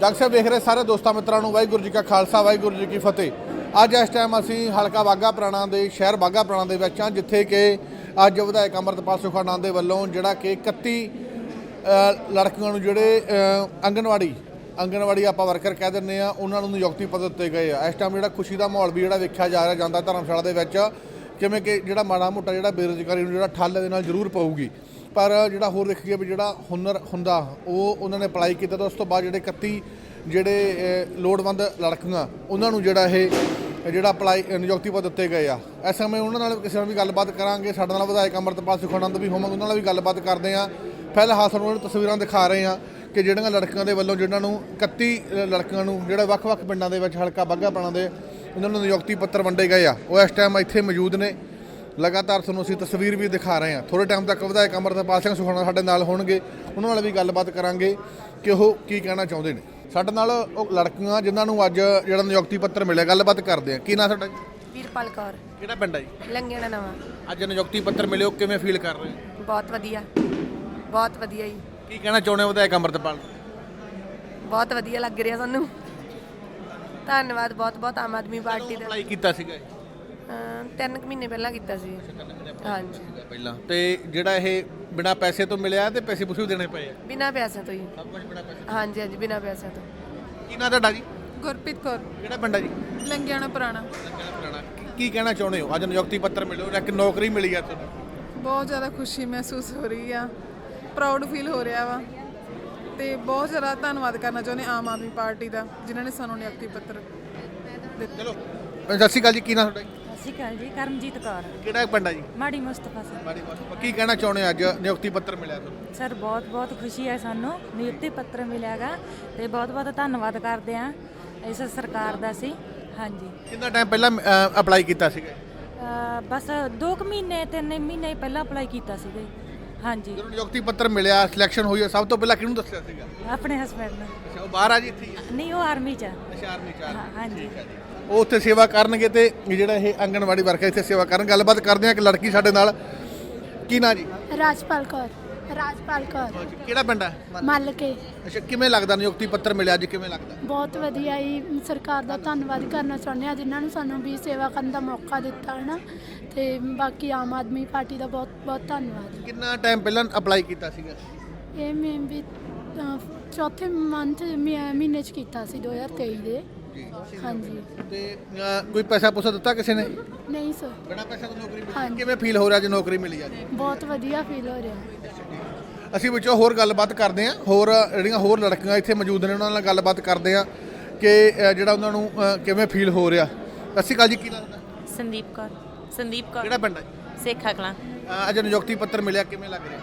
ਜਗ ਸਾਹਿਬ ਵੇਖ ਰਹੇ ਸਾਰੇ ਦੋਸਤਾਂ ਮਿੱਤਰਾਂ ਨੂੰ ਵਾਹਿਗੁਰੂ ਜੀ ਕਾ ਖਾਲਸਾ ਵਾਹਿਗੁਰੂ ਜੀ ਕੀ ਫਤਿਹ। ਅੱਜ ਇਸ ਟਾਈਮ ਅਸੀਂ ਹਲਕਾ ਬਾਗਾ ਪੁਰਾਣਾ ਦੇ ਸ਼ਹਿਰ ਬਾਗਾ ਪੁਰਾਣਾ ਦੇ ਵਿੱਚ ਹਾਂ ਜਿੱਥੇ ਕਿ ਅੱਜ ਵਿਧਾਇਕ ਅੰਮ੍ਰਿਤਪਾਲ ਸੁਖਾਨੰਦ ਦੇ ਵੱਲੋਂ ਜਿਹੜਾ ਕਿ 31 ਲੜਕੀਆਂ ਨੂੰ ਜਿਹੜੇ ਅ, ਆਂਗਣਵਾੜੀ ਆਂਗਣਵਾੜੀ ਆਪਾਂ ਵਰਕਰ ਕਹਿ ਦਿੰਦੇ ਆ ਉਹਨਾਂ ਨੂੰ ਨਿਯੁਕਤੀ ਪੱਤਰ ਦਿੱਤੇ ਗਏ ਆ। ਇਸ ਟਾਈਮ ਜਿਹੜਾ ਖੁਸ਼ੀ ਦਾ ਮਾਹੌਲ ਵੀ ਜਿਹੜਾ ਵੇਖਿਆ ਜਾ ਰਿਹਾ ਜਾਂਦਾ ਧਰਮਸ਼ਾਲਾ ਦੇ ਵਿੱਚ ਕਿਵੇਂ ਕਿ ਜਿਹੜਾ ਮਾੜਾ ਮੋਟਾ ਜਿਹੜਾ ਬੇਰੁਜ਼ਗਾਰੀ ਨੂੰ ਜਿਹੜਾ ਠੱਲ ਦੇ ਨਾਲ ਜ਼ਰੂਰ ਪਊਗੀ। ਪਰ ਜਿਹੜਾ ਹੋਰ ਦੇਖੀਏ ਵੀ ਜਿਹੜਾ ਹੁਨਰ ਹੁੰਦਾ, ਉਹ ਉਹਨਾਂ ਨੇ ਅਪਲਾਈ ਕੀਤਾ ਤਾਂ ਉਸ ਤੋਂ ਬਾਅਦ ਜਿਹੜੇ 31 ਜਿਹੜੇ ਲੋੜਵੰਦ ਲੜਕੀਆਂ, ਉਹਨਾਂ ਨੂੰ ਜਿਹੜਾ ਇਹ, ਜਿਹੜਾ ਅਪਲਾਈ ਨਿਯੁਕਤੀ ਪੱਤਰ ਦਿੱਤੇ ਗਏ ਆ। ਇਸ ਸਮੇਂ ਉਹਨਾਂ ਨਾਲ ਕਿਸੇ ਨਾਲ ਵੀ ਗੱਲਬਾਤ ਕਰਾਂਗੇ, ਸਾਡੇ ਨਾਲ ਵਿਧਾਇਕ ਅੰਮ੍ਰਿਤਪਾਲ ਸੁਖਾਨੰਦ ਵੀ ਹੋਵਾਂਗੇ, ਉਹਨਾਂ ਨਾਲ ਵੀ ਗੱਲਬਾਤ ਕਰਦੇ ਆ। ਫਿਲਹਾਲ ਤੁਹਾਨੂੰ ਉਹਨਾਂ ਤਸਵੀਰਾਂ ਦਿਖਾ ਰਹੇ ਆ ਕਿ ਜਿਹੜੀਆਂ ਲੜਕੀਆਂ ਦੇ ਵੱਲੋਂ ਜਿਹਨਾਂ ਨੂੰ 31 ਲੜਕੀਆਂ ਨੂੰ ਜਿਹੜਾ ਵੱਖ-ਵੱਖ ਪਿੰਡਾਂ ਦੇ ਵਿੱਚ ਹਲਕਾ ਬੱਗਾ ਪਾਣਾ ਦੇ ਉਹਨਾਂ ਨੂੰ ਨਿਯੁਕਤੀ ਪੱਤਰ ਵੰਡੇ ਗਏ ਆ। ਉਹ ਇਸ ਟਾਈਮ ਇੱਥੇ ਮੌਜੂਦ ਨੇ। ਲਗਾਤਾਰ ਤੁਹਾਨੂੰ ਅਸੀਂ ਤਸਵੀਰ ਵੀ ਦਿਖਾ ਰਹੇ ਹਾਂ। ਥੋੜੇ ਟਾਈਮ ਤੱਕ ਵਿਧਾਇਕ ਅੰਮ੍ਰਿਤਪਾਲ ਸਿੰਘ ਸੁਖਾਨਾ ਸਾਡੇ ਨਾਲ ਹੋਣਗੇ। ਉਹਨਾਂ ਨਾਲ ਵੀ ਗੱਲਬਾਤ ਕਰਾਂਗੇ ਕਿ ਉਹ ਕੀ ਕਹਿਣਾ ਚਾਹੁੰਦੇ ਨੇ। ਸਾਡੇ ਨਾਲ ਉਹ ਲੜਕੀਆਂ ਜਿਨ੍ਹਾਂ ਨੂੰ ਅੱਜ ਜਿਹੜਾ ਨਿਯੁਕਤੀ ਪੱਤਰ ਮਿਲਿਆ ਗੱਲਬਾਤ ਕਰਦੇ ਆ ਕੀ ਨਾਂ ਤੁਹਾਡਾ? ਵੀਰਪਾਲ ਕੌਰ। ਕਿਹੜਾ ਪਿੰਡ ਹੈ ਜੀ? ਲੰਗੇਣਾ ਨਵਾਂ। ਅੱਜ ਨਿਯੁਕਤੀ ਪੱਤਰ ਮਿਲਿਓ ਕਿਵੇਂ ਫੀਲ ਕਰ ਰਹੇ ਹੋ? ਬਹੁਤ ਵਧੀਆ। ਬਹੁਤ ਵਧੀਆ ਜੀ। ਕੀ ਕਹਿਣਾ ਚਾਹੁੰਦੇ ਹੋ ਵਿਧਾਇਕ ਅੰਮ੍ਰਿਤਪਾਲ? ਬਹੁਤ ਵਧੀਆ ਲੱਗ ਰਿਹਾ ਸਾਨੂੰ। ਧੰਨਵਾਦ ਬਹੁਤ ਬਹੁਤ ਆਮ ਆਦਮੀ ਪਾਰਟੀ ਦਾ। ਅਪਲਾਈ ਕੀਤਾ ਸੀਗਾ ਤਿੰਨ ਕੁ ਮਹੀਨੇ ਪਹਿਲਾਂ ਕੀਤਾ ਸੀ। ਹਾਂਜੀ। ਪਹਿਲਾਂ। ਤੇ ਜਿਹੜਾ ਇਹ ਬਿਨਾ ਪੈਸੇ ਤੋਂ ਮਿਲਿਆ ਤੇ ਪੈਸੇ ਪੂਸੇ ਵੀ ਦੇਣੇ ਪਏ ਆ? ਬਿਨਾਂ ਪੈਸਿਆਂ ਤੋਂ ਹੀ। ਸਭ ਕੁਝ ਬਿਨਾ ਪੈਸੇ ਹਾਂਜੀ ਹਾਂਜੀ ਬਿਨਾਂ ਪੈਸਿਆਂ ਤੋਂ। ਕੀ ਨਾਂ ਤੁਹਾਡਾ ਜੀ? ਗੁਰਪ੍ਰੀਤ ਕੌਰ। ਕਿਹੜਾ ਪਿੰਡ ਜੀ? ਲੰਗਿਆਣਾ ਪੁਰਾਣਾ। ਕੀ- ਕਹਿਣਾ ਚਾਹੁੰਦੇ ਹੋ? ਅੱਜ ਨਿਯੁਕਤੀ ਪੱਤਰ ਮਿਲਿਓ ਇੱਕ ਨੌਕਰੀ ਮਿਲੀ ਆ ਤੁਹਾਨੂੰ? ਬਹੁਤ ਜ਼ਿਆਦਾ ਖੁਸ਼ੀ ਮਹਿਸੂਸ ਹੋ ਰਹੀ ਆ। ਪ੍ਰਾਊਡ ਫੀਲ ਹੋ ਰਿਹਾ ਵਾ। ਤੇ ਬਹੁਤ ਜ਼ਿਆਦਾ ਧੰਨਵਾਦ ਕਰਨਾ ਚਾਹੁੰਦੇ ਆਮ ਆਦਮੀ ਪਾਰਟੀ ਦਾ ਜਿਨ੍ਹਾਂ ਨੇ ਸਾਨੂੰ ਨਿਯੁਕਤੀ ਪੱਤਰ ਦਿੱਤਾ। ਚਲੋ। ਸਤਿ ਸ਼੍ਰੀ ਅਕਾਲ ਜੀ ਕੀ ਨਾਂ ਤੁਹਾਡਾ ਜੀ? ਸਤਿ ਸ਼੍ਰੀ ਅਕਾਲ ਜੀ ਕਰਮਜੀਤ ਕੌਰ। ਕਿਹੜਾ ਪਿੰਡ ਜੀ? ਮਾੜੀ ਮੁਸਤਫਾ ਸਰ ਮਾੜੀ ਬਾਤ ਕੀ ਕਹਿਣਾ ਚਾਹੁੰਦੇ ਹੋ ਅੱਜ? ਨਿਯੁਕਤੀ ਪੱਤਰ ਮਿਲਿਆ ਤੁਹਾਨੂੰ? ਸਰ ਬਹੁਤ ਬਹੁਤ ਖੁਸ਼ੀ ਹੈ ਸਾਨੂੰ। ਨਿਯੁਕਤੀ ਪੱਤਰ ਮਿਲਿਆਗਾ ਤੇ ਬਹੁਤ ਬਹੁਤ ਧੰਨਵਾਦ ਕਰਦੇ ਆ ਇਸ ਸਰਕਾਰ ਦਾ ਸੀ ਹਾਂਜੀ। ਕਿੰਨਾ ਟਾਈਮ ਪਹਿਲਾਂ ਅਪਲਾਈ ਕੀਤਾ ਸੀਗਾ? ਅਹ ਬਸ 2 ਕੁ ਮਹੀਨੇ ਤਿੰਨ ਮਹੀਨੇ ਪਹਿਲਾਂ ਅਪਲਾਈ ਕੀਤਾ ਸੀਗਾ ਜੀ। ਹਾਂਜੀ। ਜਦੋਂ ਨਿਯੁਕਤੀ ਪੱਤਰ ਮਿਲਿਆ ਸਿਲੈਕਸ਼ਨ ਹੋਈ ਸਭ ਤੋਂ ਪਹਿਲਾਂ ਕਿਹਨੂੰ ਦੱਸਿਆ ਸੀਗਾ? ਆਪਣੇ ਹਸਬੰਡ ਨੂੰ। ਅੱਛਾ ਉਹ ਬਾਹਰ ਆ ਜੀ ਇੱਥੇ ਹੀ? ਆ ਨਹੀਂ ਉਹ ਆਰਮੀ ਚ ਆ। ਅੱਛਾ ਆਰਮੀ ਚਾਰ ਹਾਂ, ਹਾਂਜੀ। ਉਹ ਉੱਥੇ ਸੇਵਾ ਕਰਨਗੇ ਤੇ ਜਿਹੜਾ ਇਹ ਆਂਗਣਵਾੜੀ ਵਰਕਰ ਇੱਥੇ ਸੇਵਾ ਕਰਨ। ਗੱਲਬਾਤ ਕਰਦੇ ਆ ਇੱਕ ਲੜਕੀ ਸਾਡੇ ਨਾਲ। ਕੀ ਨਾਂ ਜੀ? ਰਾਜਪਾਲ ਕੌਰ। ਰਾਜਪਾਲ ਕੌਰ। ਕਿਹੜਾ ਪਿੰਡ ਹੈ? ਮੱਲ ਕੇ ਅੱਛਾ ਕਿਵੇਂ ਲੱਗਦਾ? ਨਿਯੁਕਤੀ ਪੱਤਰ ਮਿਲਿਆ ਅੱਜ ਕਿਵੇਂ ਲੱਗਦਾ? ਬਹੁਤ ਵਧੀਆ ਹੀ ਸਰਕਾਰ ਦਾ ਧੰਨਵਾਦ ਕਰਨਾ ਚਾਹੁੰਦੇ ਆ ਜਿਨ੍ਹਾਂ ਨੂੰ ਸਾਨੂੰ ਵੀ ਸੇਵਾ ਕਰਨ ਦਾ ਮੌਕਾ ਦਿੱਤਾ ਹੈ ਨਾ ਤੇ ਬਾਕੀ ਆਮ ਆਦਮੀ ਪਾਰਟੀ ਦਾ ਬਹੁਤ ਬਹੁਤ ਧੰਨਵਾਦ। ਕਿੰਨਾ ਟਾਈਮ ਪਹਿਲਾਂ ਅਪਲਾਈ ਕੀਤਾ ਸੀਗਾ? ਇਹ ਮੈਂ ਵੀ ਅਹ, ਚੌਥੇ ਮੰਥ ਮਹੀਨੇ ਚ ਕੀਤਾ ਸੀ 2023 ਦੇ। ਹਾਂਜੀ। ਤੇ ਅ, ਕੋਈ ਪੈਸਾ ਪੁੱਸਾ ਦਿੱਤਾ ਕਿਸੇ ਨੇ? ਨਹੀਂ ਸਰ। ਬਿਨਾ ਪੈਸਾ ਤੋਂ ਨੌਕਰੀ ਮਿਲੀ। ਹਾਂਜੀ। ਕਿਵੇਂ ਫੀਲ ਹੋ ਰਿਹਾ ਜੇ ਨੌਕਰੀ ਮਿਲੀ ਅੱਜ? ਬਹੁਤ ਵਧੀਆ ਫੀਲ ਹੋ ਰਿਹਾ। ਅਸੀਂ ਵਿੱਚੋਂ ਹੋਰ ਗੱਲਬਾਤ ਕਰਦੇ ਹਾਂ। ਹੋਰ ਜਿਹੜੀਆਂ ਹੋਰ ਲੜਕੀਆਂ ਇੱਥੇ ਮੌਜੂਦ ਨੇ ਉਹਨਾਂ ਨਾਲ ਗੱਲਬਾਤ ਕਰਦੇ ਹਾਂ ਕਿ ਅ, ਜਿਹੜਾ ਉਹਨਾਂ ਨੂੰ ਅ, ਕਿਵੇਂ ਫੀਲ ਹੋ ਰਿਹਾ। ਸਤਿ ਸ਼੍ਰੀ ਅਕਾਲ ਜੀ ਕੀ ਹੈ? ਸੰਦੀਪ ਕੌਰ। ਸੰਦੀਪ ਕੌਰ। ਕਿਹੜਾ ਪਿੰਡ ਹੈ? ਸੇਖਾ ਕਲਾਂ। ਅ, ਅੱਜ ਨਿਯੁਕਤੀ ਪੱਤਰ ਮਿਲਿਆ ਕਿਵੇਂ ਲੱਗ ਰਿਹਾ?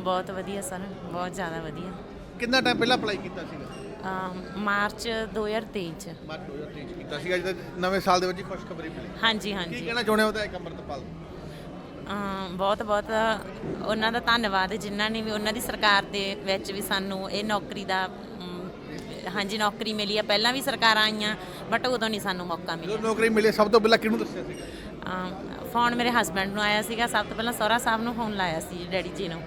ਬਹੁਤ ਵਧੀਆ ਸਰ। ਬਹੁਤ ਜ਼ਿਆਦਾ ਵਧੀਆ। ਕਿੰਨਾ ਟਾਈਮ ਪਹਿਲਾਂ ਅਪਲਾਈ ਕੀਤਾ ਸੀਗਾ? ਅਮ ਮਾਰਚ 2023 ਚ। ਮਾਰਚ 2023 ਚ ਕੀਤਾ ਸੀਗਾ ਅੱਜ ਨਵੇਂ ਸਾਲ ਦੇ ਵਿੱਚ ਹੀ ਖੁਸ਼ਖਬਰੀ ਮਿਲੀ। ਹਾਂਜੀ ਕੀ ਹਾਂਜੀ ਕਹਿਣਾ ਚਾਹੁੰਦੇ ਹੋ ਤਾਂ ਇੱਕ ਅੰਮ੍ਰਿਤਪਾਲ? ਅਮ ਬਹੁਤ ਬਹੁਤ ਉਹਨਾਂ ਦਾ ਧੰਨਵਾਦ ਜਿਨ੍ਹਾਂ ਨੇ ਵੀ ਉਹਨਾਂ ਦੀ ਸਰਕਾਰ ਦੇ ਵਿੱਚ ਵੀ ਸਾਨੂੰ ਇਹ ਨੌਕਰੀ ਦਾ ਅਮ, ਹਾਂਜੀ ਨੌਕਰੀ ਮਿਲੀ ਆ ਪਹਿਲਾਂ ਵੀ ਸਰਕਾਰਾਂ ਆਈਆਂ ਬਟ ਉਦੋਂ ਨਹੀਂ ਸਾਨੂੰ ਮੌਕਾ ਜਦੋਂ ਮਿਲਿਆ ਨੌਕਰੀ ਮਿਲੀ ਸਭ ਤੋਂ ਪਹਿਲਾਂ ਕਿਹਨੂੰ ਦੱਸਿਆ ਸੀਗਾ? ਅਮ, ਫੋਨ ਮੇਰੇ ਹਸਬੰਡ ਨੂੰ ਆਇਆ ਸੀਗਾ। ਸਭ ਤੋਂ ਪਹਿਲਾਂ ਸਹੁਰਾ ਸਾਹਿਬ ਨੂੰ ਫੋਨ ਲਾਇਆ ਸੀ ਡੈਡੀ ਜੀ ਨੂੰ।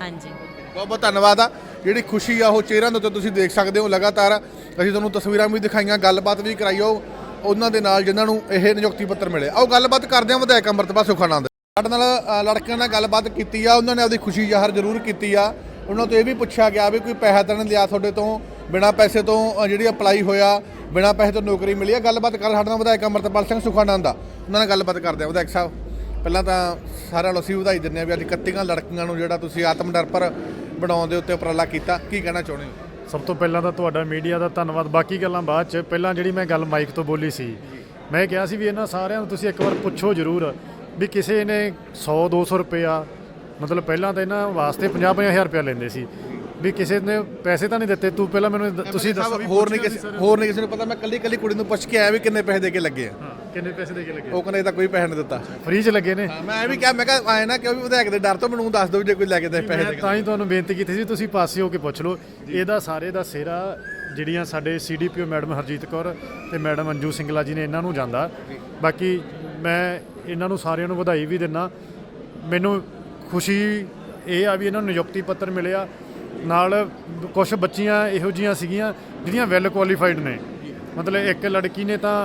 ਹਾਂਜੀ। ਬਹੁਤ ਬਹੁਤ ਧੰਨਵਾਦ ਆ। ਜਿਹੜੀ ਖੁਸ਼ੀ ਆ ਉਹ ਚਿਹਰਿਆਂ ਦੇ ਉੱਤੇ ਤੁਸੀਂ ਦੇਖ ਸਕਦੇ ਹੋ ਲਗਾਤਾਰ। ਅਸੀਂ ਤੁਹਾਨੂੰ ਤਸਵੀਰਾਂ ਵੀ ਦਿਖਾਈਆਂ ਗੱਲਬਾਤ ਵੀ ਕਰਾਈਓ। ਉਹਨਾਂ ਦੇ ਨਾਲ ਜਿਨ੍ਹਾਂ ਨੂੰ ਇਹ ਨਿਯੁਕਤੀ ਪੱਤਰ ਮਿਲੇ ਆਓ ਗੱਲਬਾਤ ਕਰਦੇ ਹਾਂ ਵਿਧਾਇਕ ਅੰਮ੍ਰਿਤਪਾਲ ਸੁਖਾਨੰਦ ਸਾਡੇ ਨਾਲ ਅ, ਲੜਕਿਆਂ ਨਾਲ ਗੱਲਬਾਤ ਕੀਤੀ ਆ। ਉਹਨਾਂ ਨੇ ਆਪਦੀ ਖੁਸ਼ੀ ਜ਼ਾਹਰ ਜ਼ਰੂਰ ਕੀਤੀ ਆ। ਉਹਨਾਂ ਤੋਂ ਇਹ ਵੀ ਪੁੱਛਿਆ ਗਿਆ ਵੀ ਕੋਈ ਪੈਸਾ ਤਾਂ ਨਹੀਂ ਲਿਆ ਤੁਹਾਡੇ ਤੋਂ? ਬਿਨਾਂ ਪੈਸੇ ਤੋਂ ਅ, ਜਿਹੜੀ ਅਪਲਾਈ ਹੋਇਆ ਬਿਨਾਂ ਪੈਸੇ ਤੋਂ ਨੌਕਰੀ ਮਿਲੀ ਆ? ਗੱਲਬਾਤ ਕਰ ਸਾਡੇ ਨਾਲ ਵਿਧਾਇਕ ਅੰਮ੍ਰਿਤਪਾਲ ਸਿੰਘ ਸੁਖਾਨੰਦ ਆ ਉਹਨਾਂ ਨਾਲ ਗੱਲਬਾਤ ਕਰਦੇ ਆ ਵਿਧਾਇਕ ਸਾਹਿਬ। ਪਹਿਲਾਂ ਤਾਂ ਸਾਰਿਆਂ ਨੂੰ ਅਸੀਂ ਵਧਾਈ ਦਿੰਦੇ ਆ ਵੀ ਅੱਜ 31 ਲੜਕੀਆਂ ਨੂੰ ਜਿਹੜਾ ਤੁਸੀਂ ਆਤਮ ਨਿਰਭਰ ਬਣਾਉਣ ਦੇ ਉੱਤੇ ਉਪਰਾਲਾ ਕੀਤਾ ਕੀ ਕਹਿਣਾ ਚਾਹੁੰਦੇ ਹੋ? ਸਭ ਤੋਂ ਪਹਿਲਾਂ ਤਾਂ ਤੁਹਾਡਾ ਮੀਡੀਆ ਦਾ ਧੰਨਵਾਦ। ਬਾਕੀ ਗੱਲਾਂ ਬਾਅਦ ਚ ਪਹਿਲਾਂ ਜਿਹੜੀ ਮੈਂ ਗੱਲ ਮਾਈਕ ਤੋਂ ਬੋਲੀ ਸੀ ਮੈਂ ਕਿਹਾ ਸੀ ਵੀ ਇਹਨਾਂ ਸਾਰਿਆਂ ਨੂੰ ਤੁਸੀਂ ਇੱਕ ਵਾਰ ਪੁੱਛੋ ਜ਼ਰੂਰ ਵੀ ਕਿਸੇ ਨੇ 100 200 ਰੁਪਇਆ ਮਤਲਬ ਪਹਿਲਾਂ ਤਾਂ ਇਹਨਾਂ ਵਾਸਤੇ 50 ਹਜ਼ਾਰ ਰੁਪਇਆ ਲੈਂਦੇ ਸੀ। ਵੀ ਕਿਸੇ ਨੇ ਪੈਸੇ ਤਾਂ ਨਹੀਂ ਦਿੱਤੇ ਤੂੰ ਪਹਿਲਾਂ ਮੈਨੂੰ ਤੁਸੀਂ ਦੱਸੋ ਵੀ ਹੋਰ ਨਹੀਂ ਕਿਸੇ ਹੋਰ ਨਹੀਂ ਕਿਸੇ ਨੂੰ ਪਤਾ ਮੈਂ ਕੱਲੀ ਕੱਲੀ ਕੁੜੀ ਨੂੰ ਪੁੱਛ ਕੇ ਆਇਆ ਵੀ ਕਿੰਨੇ ਪੈਸੇ ਦੇ ਕੇ ਲੱਗੇ ਆ। ਕਿੰਨੇ ਪੈਸੇ ਦੇ ਕੇ ਲੱਗੇ? ਉਹ ਕਹਿੰਦੇ ਤਾਂ ਕੋਈ ਪੈਸੇ ਨਹੀਂ ਦਿੱਤਾ। ਫ੍ਰੀ ਚ ਲੱਗੇ ਨੇ? ਮੈਂ ਇਹ ਵੀ ਕਿਹਾ ਮੈਂ ਕਿਹਾ ਆਏ ਨਾ ਕਿ ਉਹ ਵੀ ਵਿਧਾਇਕ ਦੇ ਡਰ ਤੋਂ ਮੈਨੂੰ ਦੱਸ ਦਿਓ ਜੇ ਕੋਈ ਲੈ ਕੇ ਦੇ ਪੈਸੇ ਦੇ ਤਾਂ ਹੀ ਤੁਹਾਨੂੰ ਬੇਨਤੀ ਕੀਤੀ ਸੀ ਤੁਸੀਂ ਪਾਸੇ ਹੋ ਕੇ ਪੁੱਛ ਲਓ। ਇਹਦਾ ਸਾਰੇ ਦਾ ਸਿਹਰਾ ਜਿਹੜੀਆਂ ਸਾਡੇ ਸੀਡੀਪੀਓ ਮੈਡਮ ਹਰਜੀਤ ਕੌਰ ਤੇ ਮੈਡਮ ਅੰਜੂ ਸਿੰਗਲਾ ਜੀ ਨੇ ਇਹਨਾਂ ਨੂੰ ਜਾਂਦਾ। ਬਾਕੀ ਮੈਂ ਇਹਨਾਂ ਨੂੰ ਸਾਰਿਆਂ ਨੂੰ ਵਧਾਈ ਵੀ ਦਿੰਨਾ। ਮੈਨੂੰ ਖੁਸ਼ੀ ਇਹ ਆ ਵੀ ਇਹਨਾਂ ਨੂੰ ਨਿਯੁਕਤੀ ਪੱਤਰ ਮਿਲਿਆ। ਨਾਲ ਕੁਝ ਬੱਚੀਆਂ ਇਹੋ ਜੀਆਂ ਸੀਗੀਆਂ ਜਿਹੜੀਆਂ ਵੈਲ ਕੁਆਲੀਫਾਈਡ ਨੇ। ਮਤਲਬ ਇੱਕ ਲੜਕੀ ਨੇ ਤਾਂ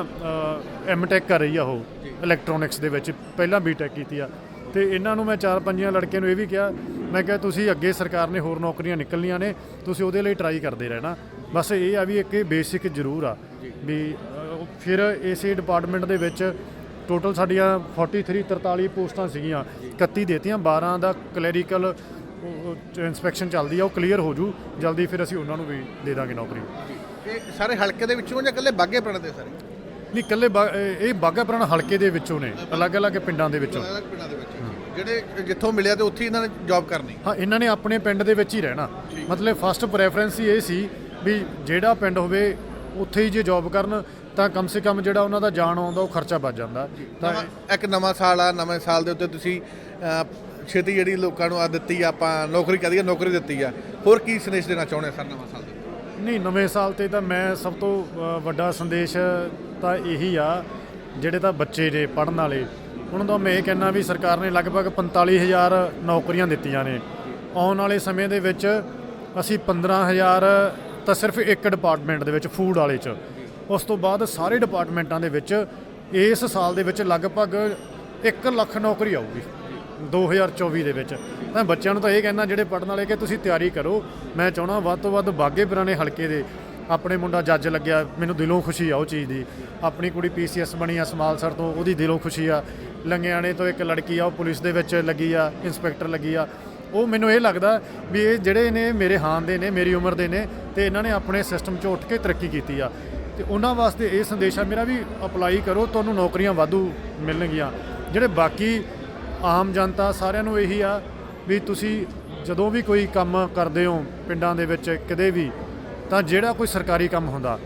ਐਮਟੈਕ ਕਰ ਰਹੀ ਆ ਉਹ ਇਲੈਕਟ੍ਰੋਨਿਕਸ ਦੇ ਵਿੱਚ ਪਹਿਲਾਂ ਬੀਟੈਕ ਕੀਤੀ ਆ। ਤੇ ਇਹਨਾਂ ਨੂੰ ਮੈਂ ਚਾਰ ਪੰਜਾਂ ਲੜਕਿਆਂ ਨੂੰ ਇਹ ਵੀ ਕਿਹਾ ਮੈਂ ਕਿਹਾ ਤੁਸੀਂ ਅੱਗੇ ਸਰਕਾਰ ਨੇ ਹੋਰ ਨੌਕਰੀਆਂ ਨਿਕਲਣੀਆਂ ਨੇ ਤੁਸੀਂ ਉਹਦੇ ਲਈ ਟਰਾਈ ਕਰਦੇ ਰਹਿਣਾ। ਬਸ ਇਹ ਆ ਵੀ ਇੱਕ ਬੇਸਿਕ ਜ਼ਰੂਰ ਆ ਵੀ ਫਿਰ ਇਸੇ ਡਿਪਾਰਟਮੈਂਟ ਦੇ ਵਿੱਚ ਟੋਟਲ ਸਾਡੀਆਂ 43 43 ਪੋਸਟਾਂ ਸੀਗੀਆਂ 31 ਦੇਤੀਆਂ 12 ਦਾ ਕਲੈਰੀਕਲ ਇਨਸਪੈਕਸ਼ਨ ਚੱਲਦੀ ਆ ਉਹ ਕਲੀਅਰ ਹੋ ਜੂ ਜਲਦੀ ਫਿਰ ਅਸੀਂ ਉਹਨਾਂ ਨੂੰ ਵੀ ਦੇ ਦਾਂਗੇ ਨੌਕਰੀ। ਇਹ ਸਾਰੇ ਹਲਕੇ ਦੇ ਵਿੱਚੋਂ ਜਾਂ ਇਕੱਲੇ ਬਾਗੇ ਪਿੰਡ ਦੇ ਸਾਰੇ? ਨਹੀਂ ਇਕੱਲੇ ਬਾ- ਇਹ ਇਹ ਬਾਗਾ ਪੁਰਾਣਾ ਹਲਕੇ ਦੇ ਵਿੱਚੋਂ ਨੇ ਅਲੱਗ-ਅਲੱਗ ਪਿੰਡਾਂ ਦੇ ਵਿੱਚੋਂ। ਅਲੱਗ ਪਿੰਡਾਂ ਦੇ ਵਿੱਚ। ਜਿਹੜੇ ਜਿੱਥੋਂ ਮਿਲਿਆ ਤੇ ਉੱਥੇ ਇਹਨਾਂ ਨੇ ਜੌਬ ਕਰਨੀ। ਹਾਂ ਇਹਨਾਂ ਨੇ ਆਪਣੇ ਪਿੰਡ ਦੇ ਵਿੱਚ ਹੀ ਰਹਿਣਾ। ਮਤਲਬ ਫਸਟ ਪ੍ਰੈਫਰੈਂਸ ਹੀ ਇਹ ਸੀ ਵੀ ਜਿਹੜਾ ਪਿੰਡ ਹੋਵੇ ਉੱਥੇ ਹੀ ਜੇ ਜੌਬ ਕਰਨ ਤਾਂ ਕਮ ਸੇ ਕਮ ਜਿਹੜਾ ਉਹਨਾਂ ਦਾ ਜਾਣ ਆਉਣ ਦਾ ਉਹ ਖਰਚਾ ਬਚ ਜਾਂਦਾ। ਤਾਂ ਨਵਾਂ- ਇੱਕ ਨਵਾਂ ਸਾਲ ਆ ਨਵੇਂ ਸਾਲ ਦੇ ਉੱਤੇ ਤੁਸੀਂ ਅਹ, ਛੇਤੀ ਜਿਹੜੀ ਲੋਕਾਂ ਨੂੰ ਆ ਦਿੱਤੀ ਆ ਆਪਾਂ ਨੌਕਰੀ ਕਹਦੀ ਨੌਕਰੀ ਦਿੱਤੀ ਆ। ਹੋਰ ਕੀ ਸੰਦੇਸ਼ ਦੇਣਾ ਚਾਹੁੰਦੇ ਆ ਸਰ ਨਵਾਂ ਸਾਲ ਦੇ? ਨਹੀਂ, ਨਵੇਂ ਸਾਲ ਤੇ ਤਾਂ ਮੈਂ ਸਭ ਤੋਂ ਵੱਡਾ ਸੰਦੇਸ਼ ਤਾਂ ਇਹੀ ਆ, ਜਿਹੜੇ ਤਾਂ ਬੱਚੇ ਨੇ ਪੜਨ ਵਾਲੇ, ਉਹਨਾਂ ਦਾ ਮੈਂ ਇਹ ਕਹਿਣਾ ਵੀ ਸਰਕਾਰ ਨੇ ਲਗਭਗ 45000 ਨੌਕਰੀਆਂ ਦਿੱਤੀਆਂ ਨੇ। ਆਉਣ ਵਾਲੇ ਸਮੇਂ ਦੇ ਵਿੱਚ ਅਸੀਂ 15000 ਤਾਂ ਸਿਰਫ ਇੱਕ ਡਿਪਾਰਟਮੈਂਟ ਦੇ ਵਿੱਚ, ਫੂਡ ਵਾਲੇ 'ਚ। ਉਸ ਤੋਂ ਬਾਅਦ ਸਾਰੇ ਡਿਪਾਰਟਮੈਂਟਾਂ ਦੇ ਵਿੱਚ, ਇਸ ਸਾਲ ਦੇ ਵਿੱਚ ਲਗਭਗ 1 ਲੱਖ ਨੌਕਰੀ ਆਊਗੀ 2024 ਦੇ ਵਿੱਚ। ਮੈਂ ਬੱਚਿਆਂ ਨੂੰ ਤਾਂ ਇਹ ਕਹਿਣਾ ਜਿਹੜੇ ਪੜਨ ਵਾਲੇ ਕਿ ਤੁਸੀਂ ਤਿਆਰੀ ਕਰੋ। ਮੈਂ ਚਾਹਣਾ ਵੱਧ ਤੋਂ ਵੱਧ ਬਾਗੇ ਪੁਰਾਣੇ ਹਲਕੇ ਦੇ ਆਪਣੇ ਮੁੰਡਾ ਜੱਜ ਲੱਗਿਆ, ਮੈਨੂੰ ਦਿਲੋਂ ਖੁਸ਼ੀ ਆ ਉਹ ਚੀਜ਼ ਦੀ। ਆਪਣੀ ਕੁੜੀ ਪੀਸੀਐਸ ਬਣੀ ਆ ਸਮਾਲਸਰ ਤੋਂ, ਉਹਦੀ ਦਿਲੋਂ ਖੁਸ਼ੀ ਆ। ਲੰਗਿਆਣੇ ਤੋਂ ਇੱਕ ਲੜਕੀ ਆ, ਉਹ ਪੁਲਿਸ ਦੇ ਵਿੱਚ ਲੱਗੀ ਆ, ਇੰਸਪੈਕਟਰ ਲੱਗੀ ਆ। ਉਹ ਮੈਨੂੰ ਇਹ ਲੱਗਦਾ ਵੀ ਇਹ ਜਿਹੜੇ ਨੇ ਮੇਰੇ ਹਾਨ ਦੇ ਨੇ, ਮੇਰੀ ਉਮਰ ਦੇ ਨੇ ਤੇ ਇਹਨਾਂ ਨੇ ਆਪਣੇ ਸਿਸਟਮ 'ਚੋਂ ਉੱਠ ਕੇ ਤਰੱਕੀ ਕੀਤੀ ਆ। ਤੇ ਉਹਨਾਂ ਵਾਸਤੇ ਇਹ ਸੰਦੇਸ਼ ਆ ਮੇਰਾ ਵੀ ਅਪਲਾਈ ਕਰੋ, ਤੁਹਾਨੂੰ ਨੌਕਰੀਆਂ ਵਾਧੂ ਮਿਲਣਗੀਆਂ। ਜਿਹੜੇ ਬਾਕੀ ਆਮ ਜਨਤਾ ਸਾਰਿਆਂ ਨੂੰ ਇਹੀ ਆ ਵੀ ਤੁਸੀਂ ਜਦੋਂ ਵੀ ਕੋਈ ਕੰਮ ਕਰਦੇ ਹੋ ਪਿੰਡਾਂ ਦੇ ਵਿੱਚ ਕਿਤੇ ਵੀ, ਤਾਂ ਜਿਹੜਾ ਕੋਈ ਸਰਕਾਰੀ ਕੰਮ ਹੁੰਦਾ,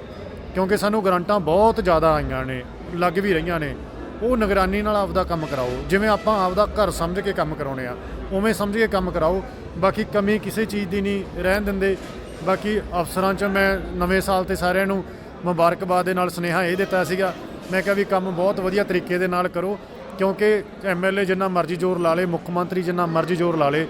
ਕਿਉਂਕਿ ਸਾਨੂੰ ਗਰੰਟਾਂ ਬਹੁਤ ਜ਼ਿਆਦਾ ਆਈਆਂ ਨੇ, ਲੱਗ ਵੀ ਰਹੀਆਂ ਨੇ, ਉਹ ਨਿਗਰਾਨੀ ਨਾਲ ਆਪਦਾ ਕੰਮ ਕਰਾਓ। ਜਿਵੇਂ ਆਪਾਂ ਆਪਦਾ ਘਰ ਸਮਝ ਕੇ ਕੰਮ ਕਰਾਉਣੇ ਆ, ਉਵੇਂ ਸਮਝ ਕੇ ਕੰਮ ਕਰਾਓ। ਬਾਕੀ ਕਮੀ ਕਿਸੇ ਚੀਜ਼ ਦੀ ਨਹੀਂ ਰਹਿਣ ਦਿੰਦੇ। ਬਾਕੀ ਅਫਸਰਾਂ 'ਚ ਮੈਂ ਨਵੇਂ ਸਾਲ ਤੇ ਸਾਰਿਆਂ ਨੂੰ ਮੁਬਾਰਕਬਾਦ ਦੇ ਨਾਲ ਸੁਨੇਹਾ ਇਹ ਦਿੱਤਾ ਸੀਗਾ, ਮੈਂ ਕਿਹਾ ਵੀ ਕੰਮ ਬਹੁਤ ਵਧੀਆ ਤਰੀਕੇ ਦੇ ਨਾਲ ਕਰੋ। ਕਿਉਂਕਿ ਐਮਐਲਏ ਜਿੰਨਾ ਮਰਜ਼ੀ ਜ਼ੋਰ ਲਾ ਲੇ, ਮੁੱਖ ਮੰਤਰੀ ਜਿੰਨਾ ਮਰਜ਼ੀ ਜ਼ੋਰ ਲਾ ਲੇ,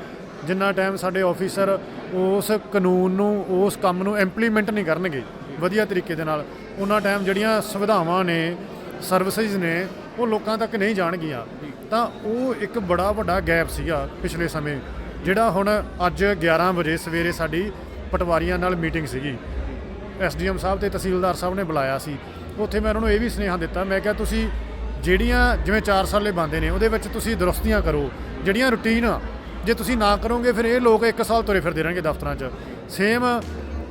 ਜਿੰਨਾ ਟਾਈਮ ਸਾਡੇ ਆਫੀਸਰ ਉਸ ਕਾਨੂੰਨ ਨੂੰ, ਉਸ ਕੰਮ ਨੂੰ ਇੰਪਲੀਮੈਂਟ ਨਹੀਂ ਕਰਨਗੇ ਵਧੀਆ ਤਰੀਕੇ ਦੇ ਨਾਲ, ਉਹਨਾਂ ਟਾਈਮ ਜਿਹੜੀਆਂ ਸੁਵਿਧਾਵਾਂ ਨੇ ਸਰਵਿਸਿਜ਼ ਨੇ, ਉਹ ਲੋਕਾਂ ਤੱਕ ਨਹੀਂ ਜਾਣਗੀਆਂ। ਤਾਂ ਉਹ ਇੱਕ ਬੜਾ ਵੱਡਾ ਗੈਪ ਸੀਗਾ ਪਿਛਲੇ ਸਮੇਂ, ਜਿਹੜਾ ਹੁਣ ਅੱਜ 11 ਵਜੇ ਸਵੇਰੇ ਸਾਡੀ ਪਟਵਾਰੀਆਂ ਨਾਲ ਮੀਟਿੰਗ ਸੀਗੀ। ਐਸਡੀਐਮ ਸਾਹਿਬ ਤੇ ਤਹਿਸੀਲਦਾਰ ਸਾਹਿਬ ਨੇ ਬੁਲਾਇਆ ਸੀ। ਉੱਥੇ ਮੈਂ ਉਹਨਾਂ ਨੂੰ ਇਹ ਵੀ ਸੁਨੇਹਾ ਦਿੱਤਾ, ਮੈਂ ਕਿਹਾ, ਤੁਸੀਂ ਜਿਹੜੀਆਂ ਜਿਵੇਂ 4 ਸਾਲੇ ਬੰਦੇ ਨੇ, ਉਹਦੇ ਵਿੱਚ ਤੁਸੀਂ ਦਰੁਸਤੀਆਂ ਕਰੋ। ਜਿਹੜੀਆਂ ਰੁਟੀਨ ਆ, ਜੇ ਤੁਸੀਂ ਨਾ ਕਰੋਗੇ, ਫਿਰ ਇਹ ਲੋਕ 1 ਸਾਲ ਤੁਰੇ ਫਿਰਦੇ ਰਹਿਣਗੇ ਦਫ਼ਤਰਾਂ 'ਚ। ਸੇਮ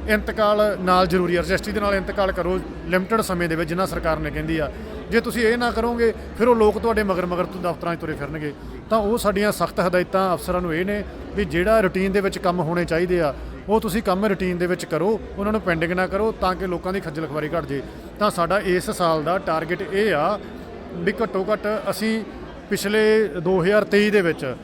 ਇੰਤਕਾਲ ਨਾਲ ਜ਼ਰੂਰੀ ਹੈ ਰਜਿਸਟਰੀ ਦੇ ਨਾਲ ਇੰਤਕਾਲ ਕਰੋ, ਲਿਮਟਿਡ ਸਮੇਂ ਦੇ ਵਿੱਚ, ਜਿੰਨਾ ਸਰਕਾਰ ਨੇ ਕਹਿੰਦੀ ਆ। ਜੇ ਤੁਸੀਂ ਇਹ ਨਾ ਕਰੋਗੇ, ਫਿਰ ਉਹ ਲੋਕ ਤੁਹਾਡੇ ਮਗਰ ਮਗਰ ਤੋਂ, ਦਫ਼ਤਰਾਂ 'ਚ ਤੁਰੇ ਫਿਰਨਗੇ। ਤਾਂ ਉਹ ਸਾਡੀਆਂ ਸਖਤ ਹਦਾਇਤਾਂ ਅਫਸਰਾਂ ਨੂੰ ਇਹ ਨੇ ਵੀ ਜਿਹੜਾ ਰੁਟੀਨ ਦੇ ਵਿੱਚ ਕੰਮ ਹੋਣੇ ਚਾਹੀਦੇ ਆ, ਉਹ ਤੁਸੀਂ ਕੰਮ ਰੁਟੀਨ ਦੇ ਵਿੱਚ ਕਰੋ, ਉਹਨਾਂ ਨੂੰ ਪੈਂਡਿੰਗ ਨਾ ਕਰੋ, ਤਾਂ ਕਿ ਲੋਕਾਂ ਦੀ ਖੱਜਲ ਖਵਾਰੀ ਘਟ ਜੇ ਤਾਂ ਸਾਡਾ ਇਸ ਸਾਲ ਦਾ ਟਾਰਗੇਟ ਇਹ ਆ ਵੀ ਘੱਟੋ ਘੱਟ ਅਸੀਂ ਪਿਛਲੇ 2023 ਦੇ ਵਿੱਚ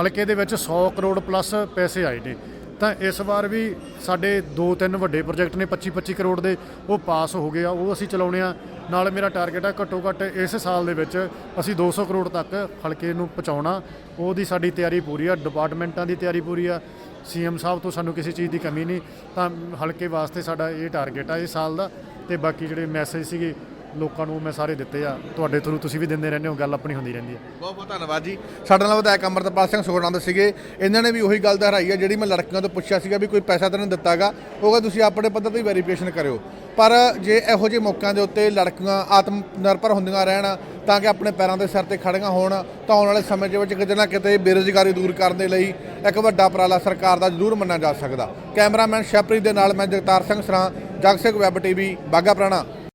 ਹਲਕੇ ਦੇ ਵਿੱਚ 100 ਕਰੋੜ ਪਲੱਸ ਪੈਸੇ ਆਏ ਨੇ। ਤਾਂ ਇਸ ਵਾਰ ਵੀ ਸਾਡੇ ਦੋ ਤਿੰਨ ਵੱਡੇ ਪ੍ਰੋਜੈਕਟ ਨੇ 25 25 ਕਰੋੜ ਦੇ, ਉਹ ਪਾਸ ਹੋ ਗਏ ਆ, ਉਹ ਅਸੀਂ ਚਲਾਉਣੇ ਆ। ਨਾਲ ਮੇਰਾ ਟਾਰਗੇਟ ਆ ਘੱਟੋ ਘੱਟ ਇਸ ਸਾਲ ਦੇ ਵਿੱਚ ਅਸੀਂ 200 ਕਰੋੜ ਤੱਕ ਹਲਕੇ ਨੂੰ ਪਹੁੰਚਾਉਣਾ। ਉਹਦੀ ਸਾਡੀ ਤਿਆਰੀ ਪੂਰੀ ਆ, ਡਿਪਾਰਟਮੈਂਟਾਂ ਦੀ ਤਿਆਰੀ ਪੂਰੀ ਆ। ਸੀਐਮ ਸਾਹਿਬ ਤੋਂ ਸਾਨੂੰ ਕਿਸੇ ਚੀਜ਼ ਦੀ ਕਮੀ ਨਹੀਂ। ਤਾਂ ਹਲਕੇ ਵਾਸਤੇ ਸਾਡਾ ਇਹ ਟਾਰਗੇਟ ਆ ਇਸ ਸਾਲ ਦਾ। ਤੇ ਬਾਕੀ ਜਿਹੜੇ ਮੈਸੇਜ ਸੀਗੇ ਲੋਕਾਂ ਨੂੰ ਮੈਂ ਸਾਰੇ ਦਿੱਤੇ ਆ। ਤੁਹਾਡੇ ਥਰੂ ਤੁਸੀਂ ਵੀ ਦਿੰਦੇ ਰਹਿੰਦੇ ਹੋ, ਗੱਲ ਆਪਣੀ ਹੁੰਦੀ ਰਹਿੰਦੀ ਹੈ। ਬਹੁਤ ਬਹੁਤ ਧੰਨਵਾਦ ਜੀ। ਸਾਡੇ ਨਾਲ ਵਿਧਾਇਕ ਅੰਮ੍ਰਿਤਪਾਲ ਸਿੰਘ ਸੁਖਨੰਦ ਸੀਗੇ। ਇਹਨਾਂ ਨੇ ਵੀ ਉਹੀ ਗੱਲ ਦੁਹਰਾਈ ਹੈ, ਜਿਹੜੀ ਮੈਂ ਲੜਕੀਆਂ ਤੋਂ ਪੁੱਛਿਆ ਸੀਗਾ ਵੀ ਕੋਈ ਪੈਸਾ ਤਾਂ ਨਹੀਂ ਦਿੱਤਾਗਾ, ਉਹ ਕਹਿੰਦਾ ਤੁਸੀਂ ਆਪਣੇ ਪੱਧਰ ਤੇ ਵੈਰੀਫਿਕੇਸ਼ਨ ਕਰਿਓ। ਪਰ ਜੇ ਇਹੋ ਜਿਹੇ ਮੌਕਿਆਂ ਦੇ ਉੱਤੇ ਲੜਕੀਆਂ ਆਤਮ ਨਿਰਭਰ ਹੁੰਦੀਆਂ ਰਹਿਣ, ਤਾਂ ਕਿ ਆਪਣੇ ਪੈਰਾਂ ਦੇ ਸਿਰ ਤੇ ਖੜੀਆਂ ਹੋਣ, ਤਾਂ ਆਉਣ ਵਾਲੇ ਸਮੇਂ ਦੇ ਵਿੱਚ ਕਿਤੇ ਨਾ ਕਿਤੇ ਬੇਰੁਜ਼ਗਾਰੀ ਦੂਰ ਕਰਨ ਦੇ ਲਈ ਇੱਕ ਵੱਡਾ ਉਪਰਾਲਾ ਸਰਕਾਰ ਦਾ ਜ਼ਰੂਰ ਮੰਨਿਆ ਜਾ ਸਕਦਾ। ਕੈਮਰਾਮੈਨ ਸ਼ੈਪਰੀ ਦੇ ਨਾਲ ਮੈਂ ਜਗਤਾਰ ਸਿੰਘ ਸਰਾਂ ਜਗਸਿਕ ਵੈਬ ਟੀਵੀ ਬਾਗਾ ਪ੍ਰਾਣਾ।